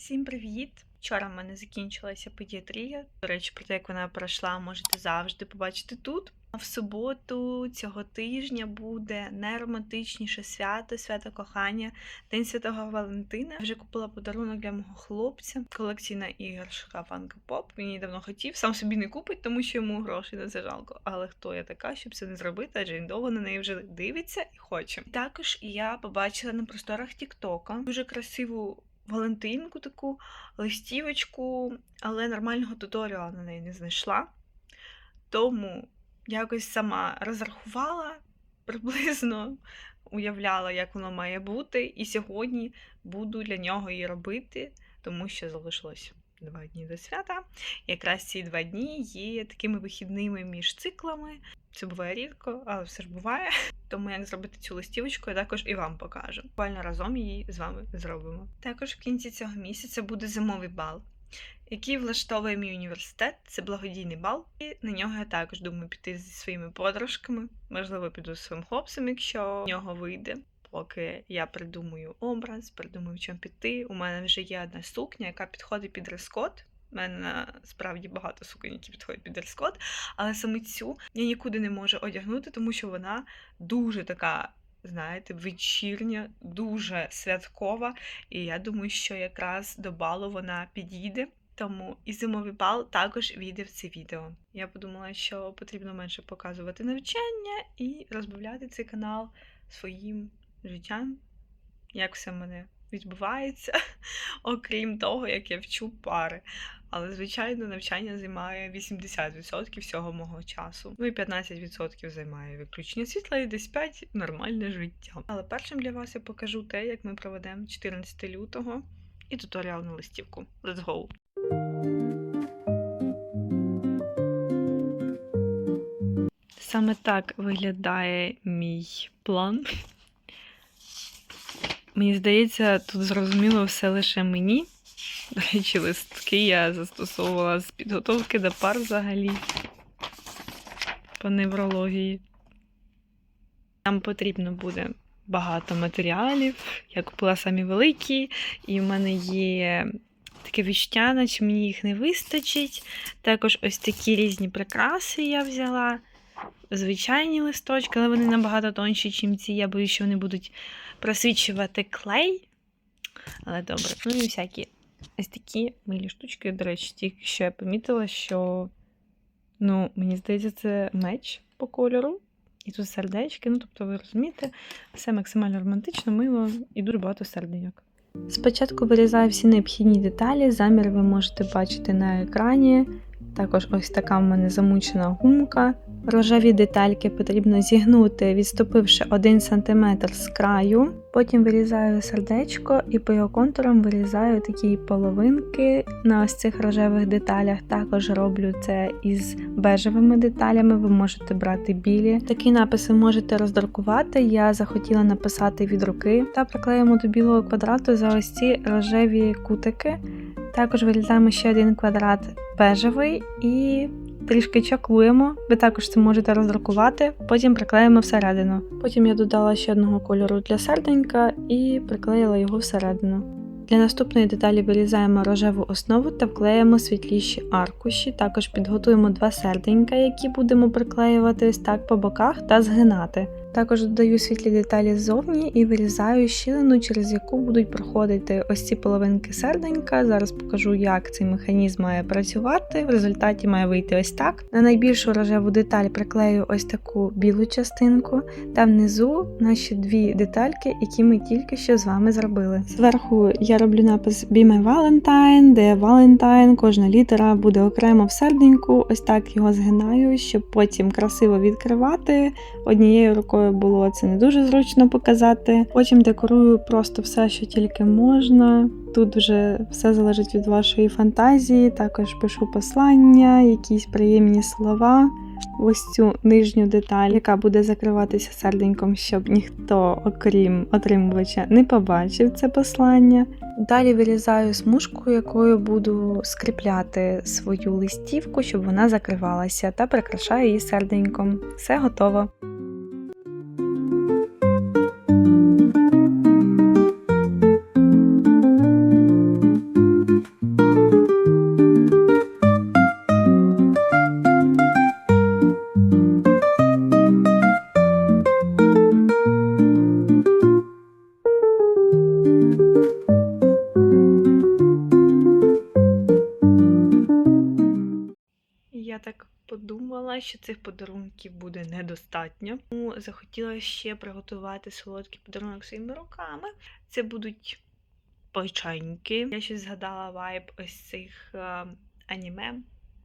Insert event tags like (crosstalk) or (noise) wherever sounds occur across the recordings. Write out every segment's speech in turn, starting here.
Всім привіт! Вчора в мене закінчилася педіатрія. До речі, про те, як вона пройшла, можете завжди побачити тут. В суботу цього тижня буде найромантичніше свято, свято кохання, День Святого Валентина. Вже купила подарунок для мого хлопця. Колекційна іграшка Funko Pop. Він її давно хотів. Сам собі не купить, тому що йому грошей не це жалко. Але хто я така, щоб це не зробити? Адже він довго на неї вже дивиться і хоче. Також я побачила на просторах Тіктока дуже красиву. Валентинку таку листівочку, але нормального туторіалу на неї не знайшла. Тому якось сама розрахувала, приблизно уявляла, як воно має бути, і сьогодні буду для нього її робити, тому що залишилось два дні до свята. Якраз ці два дні є такими вихідними між циклами. Це буває рідко, але все ж буває. (laughs) Тому як зробити цю листівочку, я також і вам покажу. Буквально разом її з вами зробимо. Також в кінці цього місяця буде зимовий бал, який влаштовує мій університет. Це благодійний бал, і на нього я також думаю піти зі своїми подружками. Можливо, піду зі своїм хлопцем, якщо в нього вийде. Поки я придумую образ, придумую, в чому піти. У мене вже є одна сукня, яка підходить під дрес-код. У мене справді багато суконь, які підходять під дрес-код, але саме цю я нікуди не можу одягнути, тому що вона дуже така, знаєте, вечірня, дуже святкова. І я думаю, що якраз до балу вона підійде. Тому і зимовий бал також війде в це відео. Я подумала, що потрібно менше показувати навчання і розбавляти цей канал своїм життям, як все мене відбувається, (laughs) окрім того, як я вчу пари. Але, звичайно, навчання займає 80% всього мого часу. Ну і 15% займає виключення світла і десь 5 нормальне життя. Але першим для вас я покажу те, як ми проведемо 14 лютого і туторіал на листівку. Let's go! Саме так виглядає мій план. Мені здається, тут зрозуміло все лише мені. До речі, листки я застосовувала з підготовки до пар взагалі по неврології. Нам потрібно буде багато матеріалів. Я купила самі великі, і в мене є таке відчуття, наче мені їх не вистачить. Також ось такі різні прикраси я взяла. Звичайні листочки, але вони набагато тонші, ніж ці. Я боюсь, що вони будуть просвічувати клей. Але добре. Ну і всякі ось такі милі штучки. До речі, тільки що я помітила, що, ну, мені здається, це меч по кольору. І тут сердечки, ну, тобто, ви розумієте, все максимально романтично, мило і дуже багато серденьок. Спочатку вирізаю всі необхідні деталі, замір ви можете бачити на екрані. Також ось така в мене замучена гумка. Рожеві детальки потрібно зігнути, відступивши 1 см з краю. Потім вирізаю сердечко і по його контурам вирізаю такі половинки на ось цих рожевих деталях. Також роблю це із бежевими деталями, ви можете брати білі. Такі написи можете роздрукувати. Я захотіла написати від руки та приклеїмо до білого квадрату за ось ці рожеві кутики. Також вирізаємо ще один квадрат бежевий і трішки чаклуємо. Ви також це можете роздрукувати, потім приклеїмо всередину. Потім я додала ще одного кольору для серденька і приклеїла його всередину. Для наступної деталі вирізаємо рожеву основу та вклеїмо світліші аркуші. Також підготуємо два серденька, які будемо приклеювати ось так по боках та згинати. Також додаю світлі деталі ззовні і вирізаю щілину, через яку будуть проходити ось ці половинки серденька. Зараз покажу, як цей механізм має працювати. В результаті має вийти ось так. На найбільшу рожеву деталь приклею ось таку білу частинку, та внизу наші дві детальки, які ми тільки що з вами зробили. Зверху я роблю напис Be My Valentine, де Valentine, кожна літера буде окремо в серденьку. Ось так його згинаю, щоб потім красиво відкривати однією рукою було це не дуже зручно показати. Потім декорую просто все, що тільки можна. Тут вже все залежить від вашої фантазії. Також пишу послання, якісь приємні слова. Ось цю нижню деталь, яка буде закриватися серденьком, щоб ніхто, окрім отримувача, не побачив це послання. Далі вирізаю смужку, якою буду скріпляти свою листівку, щоб вона закривалася, та прикрашаю її серденьком. Все готово. Що цих подарунків буде недостатньо. Тому захотіла ще приготувати солодкий подарунок своїми руками. Це будуть печеньки. Я ще згадала вайб ось цих е, аніме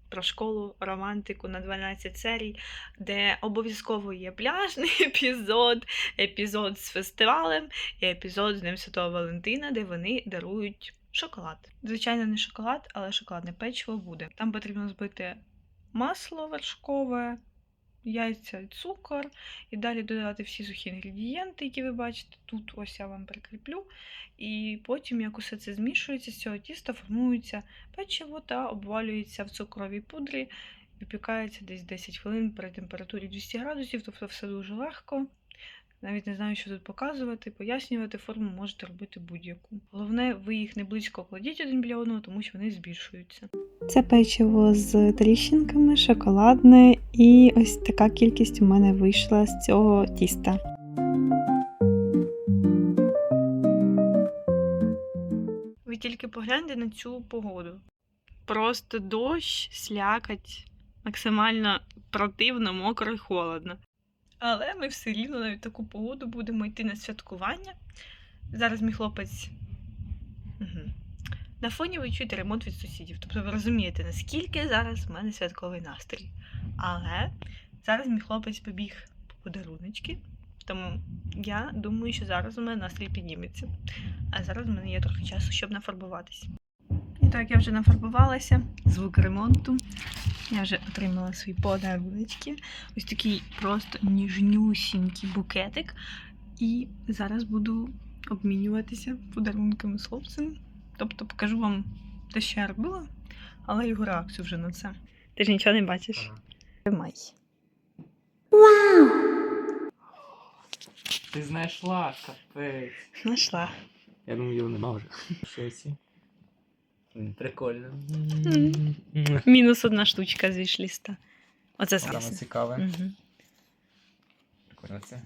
про школу романтику на 12 серій, де обов'язково є пляжний (laughs) епізод, епізод з фестивалем і епізод з Днем Святого Валентина, де вони дарують шоколад. Звичайно, не шоколад, але шоколадне печиво буде. Там потрібно збити масло вершкове, яйця, і цукор, і далі додати всі сухі інгредієнти, які ви бачите тут. Ось я вам прикріплю. І потім, як усе це змішується, з цього тіста формується печиво та обвалюється в цукровій пудрі. Випікається десь 10 хвилин при температурі 200 градусів, тобто все дуже легко. Навіть не знаю, що тут показувати, пояснювати форму можете робити будь-яку. Головне, ви їх не близько кладіть один біля одного, тому що вони збільшуються. Це печиво з тріщинками, шоколадне, і ось така кількість у мене вийшла з цього тіста. Ви тільки погляньте на цю погоду. Просто дощ, слякать, максимально противно, мокро і холодно. Але ми все рівно навіть таку погоду будемо йти на святкування. Зараз мій хлопець. Угу. На фоні ви чуєте ремонт від сусідів. Тобто ви розумієте, наскільки зараз в мене святковий настрій. Але зараз мій хлопець побіг по подаруночки. Тому я думаю, що зараз у мене настрій підніметься. А зараз в мене є трохи часу, щоб нафарбуватись. І так, я вже нафарбувалася. Звук ремонту. Я вже отримала свої подаруночки. Ось такий просто ніжнюсінький букетик. І зараз буду обмінюватися подарунками з хлопцем. Тобто покажу вам те, що я робила, але його реакцію вже на це. Ти ж нічого не бачиш? Тримай. Ти знайшла, капець. Знайшла. Я думаю, його нема вже. (laughs) Що ці? Прикольно. Мінус одна штучка з вішліста. Оце Саме саме. цікаве. Угу. Прикольно це.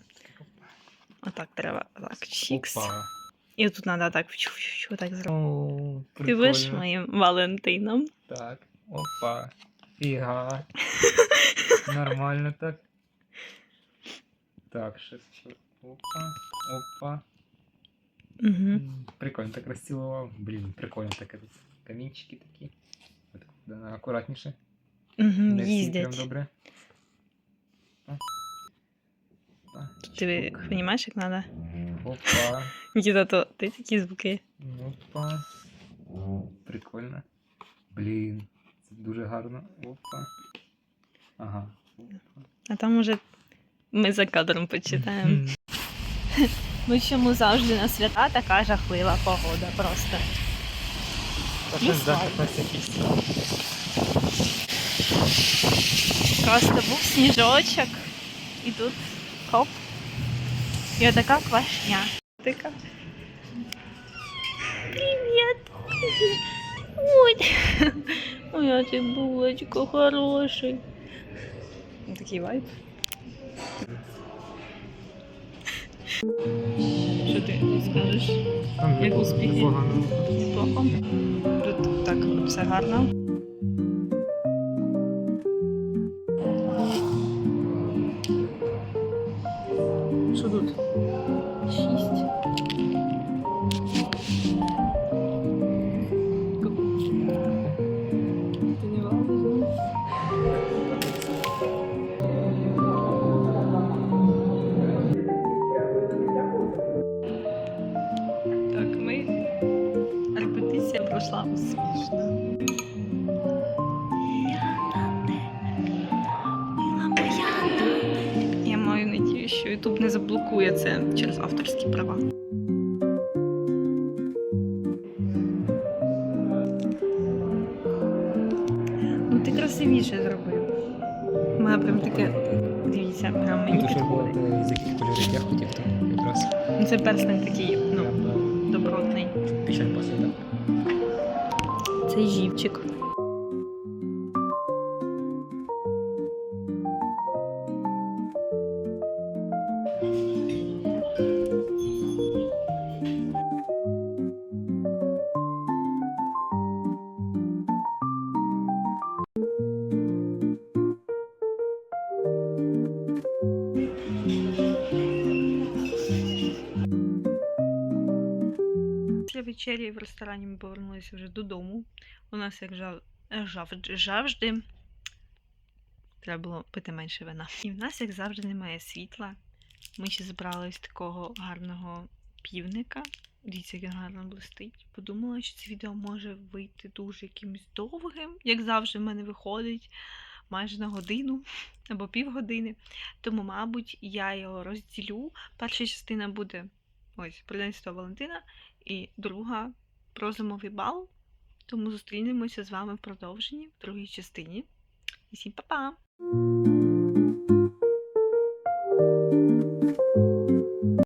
Отак треба. Так, чікс. Опа. І тут треба так, чу-чу-чу, так зробити. Ти будеш моїм Валентином. Так. Опа. Фіга. (laughs) Нормально так. Так, ще що. Опа. Опа. Угу. Прикольно так розцілував. Блін, прикольно таке тут. Камінчики такі. Да, акуратніше. Угу, Не всі прям добре. Опа, Ти розумієш, як треба? Опа. Нікіта, то ти такі звуки. Опа. Прикольно. Блін. Це дуже гарно. Опа. Ага. Опа. А там уже ми за кадром почитаємо. (laughs) Ну чому завжди на свята така жахлива погода просто. Та щось захопився якийсь. Просто був сніжочок, і тут хоп. І отака квашня. Така. Привіт! Ой, (laughs) моя ти булочка хороший. Такий вайб. Що ти скажеш? Як успіхи? Непогано. Тут так все гарно. Пройшла успішно. Я маю надію, що YouTube не заблокує це через авторські права. Ну ти красивіше зробив. У мене прям таке. Дивіться, прям мені підходить. з яких кольорів я хотів, то якраз Ну, Це перстень такий, ну, добротний. печаль пасує, так? Це живчик. Вечері в ресторані ми повернулися вже додому. У нас, як завжди, треба було пити менше вина. І в нас, як завжди, немає світла. Ми ще збрали ось такого гарного півника. Дивіться, як він гарно блистить. Подумала, що це відео може вийти дуже якимось довгим, як завжди в мене виходить, майже на годину або півгодини. Тому, мабуть, я його розділю. Перша частина буде ось про День Святого Валентина, і друга про зимовий бал. Тому зустрінемося з вами в продовженні в другій частині. І всім па-па!